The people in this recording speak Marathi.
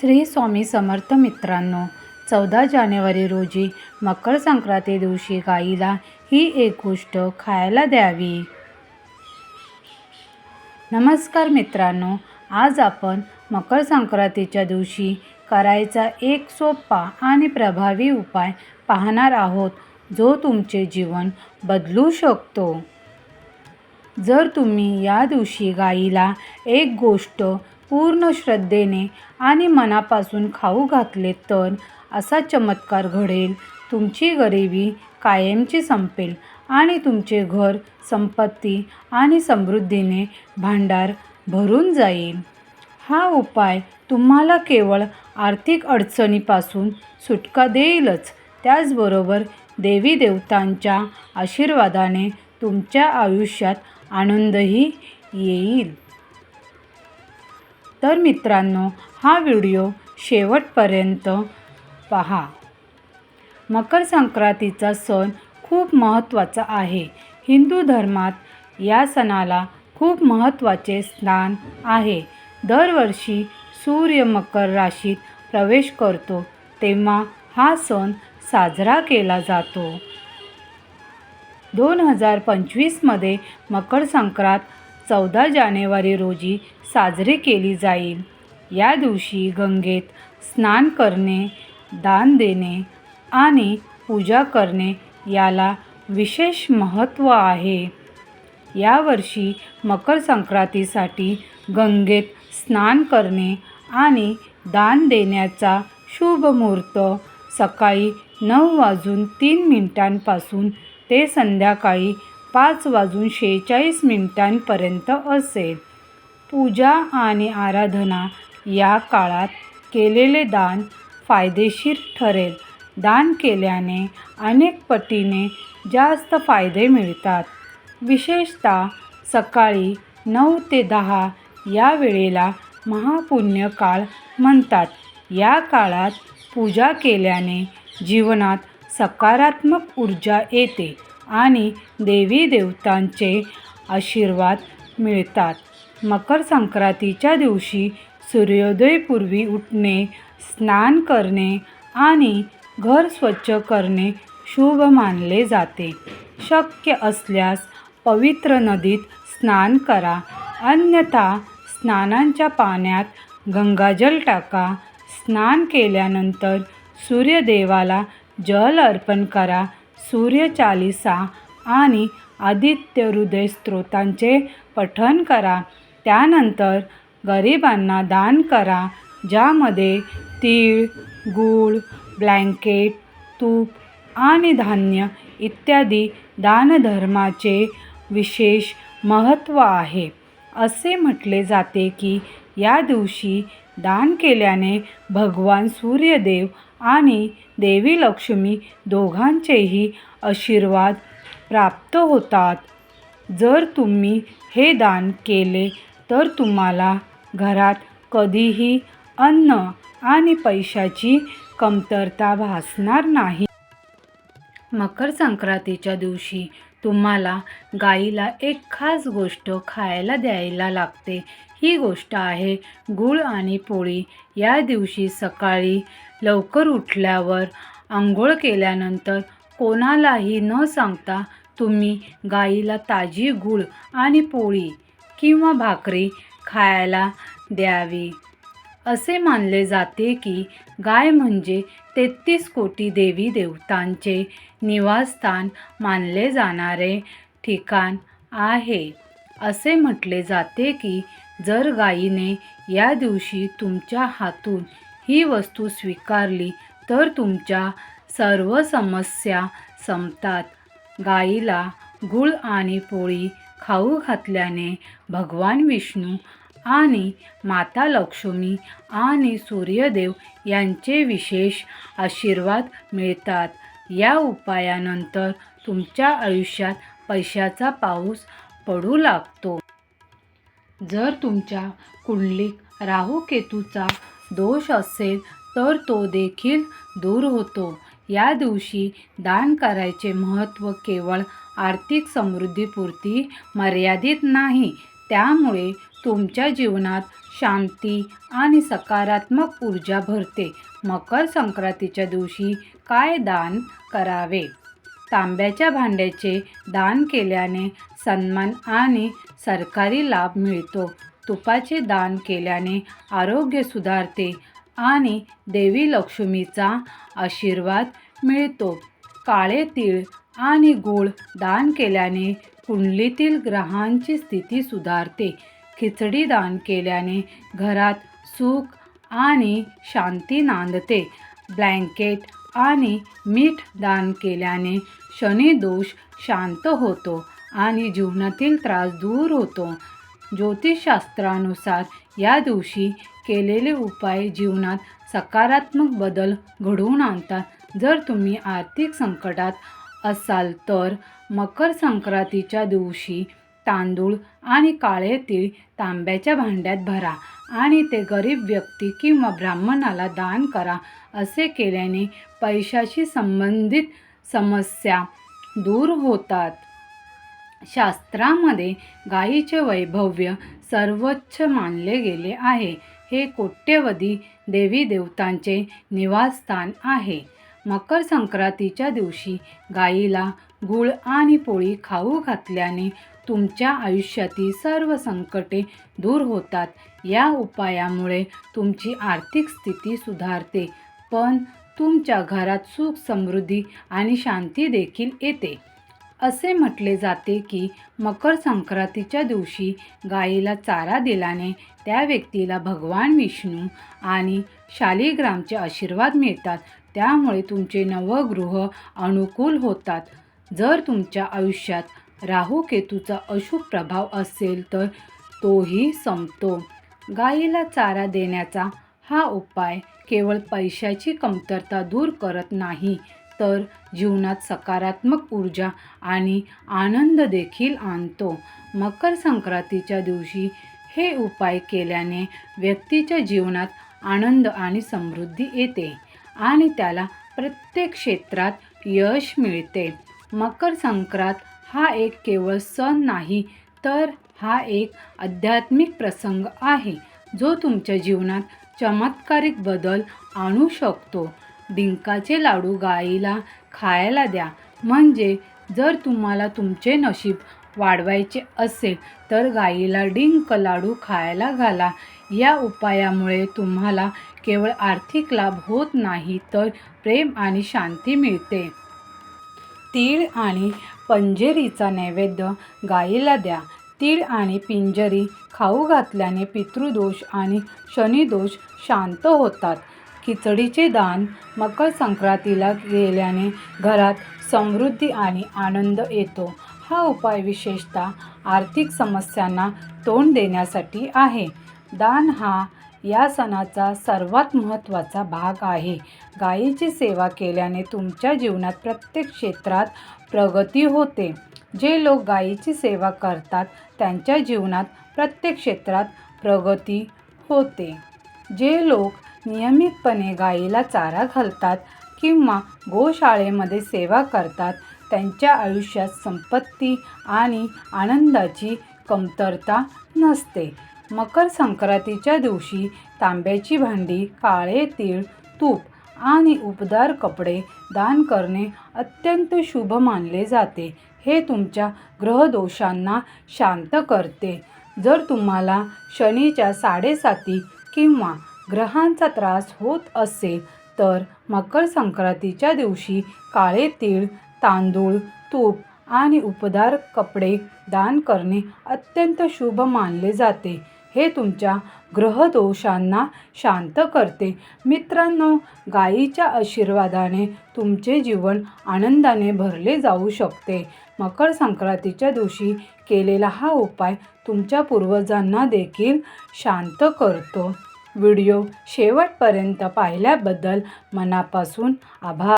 श्री स्वामी समर्थ मित्रांनो चौदा जानेवारी रोजी मकर संक्रांती दिवशी गाईला ही एक गोष्ट खायला द्यावी. नमस्कार मित्रांनो आज आपण मकर संक्रांतीच्या दिवशी करायचा एक सोपा आणि प्रभावी उपाय पाहणार आहोत जो तुमचे जीवन बदलू शकतो. जर तुम्ही या दिवशी गाईला एक गोष्ट पूर्ण श्रद्धेने आणि मनापासून खाऊ घातले तर असा चमत्कार घडेल. तुमची गरिबी कायमची संपेल आणि तुमचे घर संपत्ती आणि समृद्धीने भांडार भरून जाईल. हा उपाय तुम्हाला केवळ आर्थिक अडचणीपासून सुटका देईलच. त्याचबरोबर देवी देवतांच्या आशीर्वादाने तुमच्या आयुष्यात आनंदही येईल. तर मित्रांनो हा व्हिडिओ शेवटपर्यंत पहा. मकर संक्रांतीचा सण खूप महत्त्वाचा आहे. हिंदू धर्मात या सणाला खूप महत्त्वाचे स्थान आहे. दरवर्षी सूर्य मकर राशीत प्रवेश करतो तेव्हा हा सण साजरा केला जातो. दोन हजार पंचवीसमध्ये मकर संक्रांत चौदा जानेवारी रोजी साजरी केली जाईल. या दिवशी गंगेत स्नान करणे दान देणे आणि पूजा करणे याला विशेष महत्त्व आहे. यावर्षी मकर संक्रांतीसाठी गंगेत स्नान करणे आणि दान देण्याचा शुभ मुहूर्त सकाळी नऊ वाजून तीन मिनिटांपासून ते संध्याकाळी पाच वाजून शेहेचाळीस मिनिटांपर्यंत असेल. पूजा आणि आराधना या काळात केलेले दान फायदेशीर ठरेल. दान केल्याने अनेक पटीने जास्त फायदे मिळतात. विशेषतः सकाळी नऊ ते दहा या वेळेला महापुण्य काळ म्हणतात. या काळात पूजा केल्याने जीवनात सकारात्मक ऊर्जा येते. आणि देवी देवतांचे आशीर्वाद मिळतात. मकर संक्रांतीच्या दिवशी सूर्योदयपूर्वी उठणे स्नान करणे आणि घर स्वच्छ करणे शुभ मानले जाते. शक्य असल्यास पवित्र नदीत स्नान करा. अन्यथा स्नानांच्या पाण्यात गंगाजल टाका. स्नान केल्यानंतर सूर्यदेवाला जल अर्पण करा. सूर्यचालिसा आणि आदित्य हृदय स्त्रोतांचे पठन करा. त्यानंतर गरिबांना दान करा ज्यामध्ये तीळ गूळ ब्लँकेट तूप आणि धान्य इत्यादी दानधर्माचे विशेष महत्त्व आहे. असे म्हटले जाते की या दिवशी दान केल्याने भगवान सूर्यदेव आणि देवी लक्ष्मी दोघांचेही आशीर्वाद प्राप्त होतात. जर तुम्ही हे दान केले तर तुम्हाला घरात कधीही अन्न आणि पैशाची कमतरता भासणार नाही. मकर संक्रांतीच्या दिवशी तुम्हाला गाईला एक खास गोष्ट खायला द्यायला लागते. ही गोष्ट आहे गूळ आणि पोळी. या दिवशी सकाळी लवकर उठल्यावर आंघोळ केल्यानंतर कोणालाही न सांगता तुम्ही गाईला ताजी गूळ आणि पोळी किंवा भाकरी खायला द्यावी. असे मानले जाते की गाय म्हणजे तेहतीस कोटी देवी देवतांचे निवासस्थान मानले जाणारे ठिकाण आहे. असे म्हटले जाते की जर गायीने या दिवशी तुमच्या हातून ही वस्तू स्वीकारली तर तुमच्या सर्व समस्या संपतात. गाईला गूळ आणि पोळी खाऊ घातल्याने भगवान विष्णू आणि माता लक्ष्मी आणि सूर्यदेव यांचे विशेष आशीर्वाद मिळतात. या उपायानंतर तुमच्या आयुष्यात पैशाचा पाऊस पडू लागतो. जर तुमच्या कुंडलीत राहू केतूचा दोष असेल तर तो देखील दूर होतो. या दिवशी दान करायचे महत्त्व केवळ आर्थिक समृद्धीपुरती मर्यादित नाही त्यामुळे तुमच्या जीवनात शांती आणि सकारात्मक ऊर्जा भरते. मकर संक्रांतीच्या दिवशी काय दान करावे? तांब्याच्या भांड्याचे दान केल्याने सन्मान आणि सरकारी लाभ मिळतो. तुपाचे दान केल्याने आरोग्य सुधारते आणि देवी लक्ष्मीचा आशीर्वाद मिळतो. काळे तीळ आणि गूळ दान केल्याने कुंडलीतील ग्रहांची स्थिती सुधारते. खिचडी दान केल्याने घरात सुख आणि शांती नांदते. ब्लँकेट आणि मीठ दान केल्याने शनिदोष शांत होतो आणि जीवनातील त्रास दूर होतो. ज्योतिषशास्त्रानुसार या दिवशी केलेले उपाय जीवनात सकारात्मक बदल घडवून आणतात. जर तुम्ही आर्थिक संकटात असाल तर मकर संक्रांतीच्या दिवशी तांदूळ आणि काळे तीळ तांब्याच्या भांड्यात भरा आणि ते गरीब व्यक्ती किंवा ब्राह्मणाला दान करा असे केल्याने पैशाशी संबंधित समस्या दूर होतात. शास्त्रामध्ये गायीचे वैभव्य सर्वोच्च मानले गेले आहे. हे कोट्यवधी देवी देवतांचे निवासस्थान आहे. मकर संक्रांतीच्या दिवशी गायीला गूळ आणि पोळी खाऊ घातल्याने तुमच्या आयुष्यातील सर्व संकटे दूर होतात. या उपायामुळे तुमची आर्थिक स्थिती सुधारते पण तुमच्या घरात सुख समृद्धी आणि शांती देखील येते. असे म्हटले जाते की मकर संक्रांतीच्या दिवशी गायीला चारा दिल्याने त्या व्यक्तीला भगवान विष्णू आणि शालिग्रामचे आशीर्वाद मिळतात. त्यामुळे तुमचे नवगृह अनुकूल होतात. जर तुमच्या आयुष्यात राहू केतूचा अशुभ प्रभाव असेल तर तोही संपतो. गायीला चारा देण्याचा हा उपाय केवळ पैशाची कमतरता दूर करत नाही तर जीवनात सकारात्मक ऊर्जा आणि आनंद देखील आणतो. मकर संक्रांतीच्या दिवशी हे उपाय केल्याने व्यक्तीच्या जीवनात आनंद आणि समृद्धी येते आणि त्याला प्रत्येक क्षेत्रात यश मिळते. मकर संक्रांत हा एक केवळ सण नाही तर हा एक आध्यात्मिक प्रसंग आहे जो तुमच्या जीवनात चमत्कारिक बदल आणू शकतो. डिंकाचे लाडू गाईला खायला द्या. म्हणजे जर तुम्हाला तुमचे नशीब वाढवायचे असेल तर गाईला डिंक लाडू खायला घाला. या उपायामुळे तुम्हाला केवळ आर्थिक लाभ होत नाही तर प्रेम आणि शांती मिळते. तीळ आणि पंजेरीचा नैवेद्य गाईला द्या. तीळ आणि पिंजरी खाऊ घातल्याने पितृदोष आणि शनिदोष शांत होतात. खिचडीचे दान मकर संक्रांतीला गेल्याने घरात समृद्धी आणि आनंद येतो. हा उपाय विशेषतः आर्थिक समस्यांना तोंड देण्यासाठी आहे. दान हा या सणाचा सर्वात महत्त्वाचा भाग आहे. गायीची सेवा केल्याने तुमच्या जीवनात प्रत्येक क्षेत्रात प्रगती होते. जे लोक गायीची सेवा करतात त्यांच्या जीवनात प्रत्येक क्षेत्रात प्रगती होते. जे लोक नियमितपणे गायीला चारा घालतात किंवा गोशाळेमध्ये सेवा करतात त्यांच्या आयुष्यात संपत्ती आणि आनंदाची कमतरता नसते. मकर संक्रांतीच्या दिवशी तांब्याची भांडी काळे तीळ तूप आणि उपदार कपडे दान करणे अत्यंत शुभ मानले जाते. हे तुमच्या ग्रहदोषांना शांत करते. जर तुम्हाला शनीच्या साडेसाती किंवा ग्रहांचा त्रास होत असेल तर मकर संक्रांतीच्या दिवशी काळे तीळ तांदूळ तूप आणि उपदार कपडे दान करणे अत्यंत शुभ मानले जाते. हे तुमच्या ग्रहदोषांना शांत करते. मित्रांनो गायीच्या आशीर्वादाने तुमचे जीवन आनंदाने भरले जाऊ शकते. मकर संक्रांतीच्या दिवशी केलेला हा उपाय तुमच्या पूर्वजांना देखील शांत करतो. व्हिडिओ शेवटपर्यंत पाहिल्याबद्दल मनापासून आभार.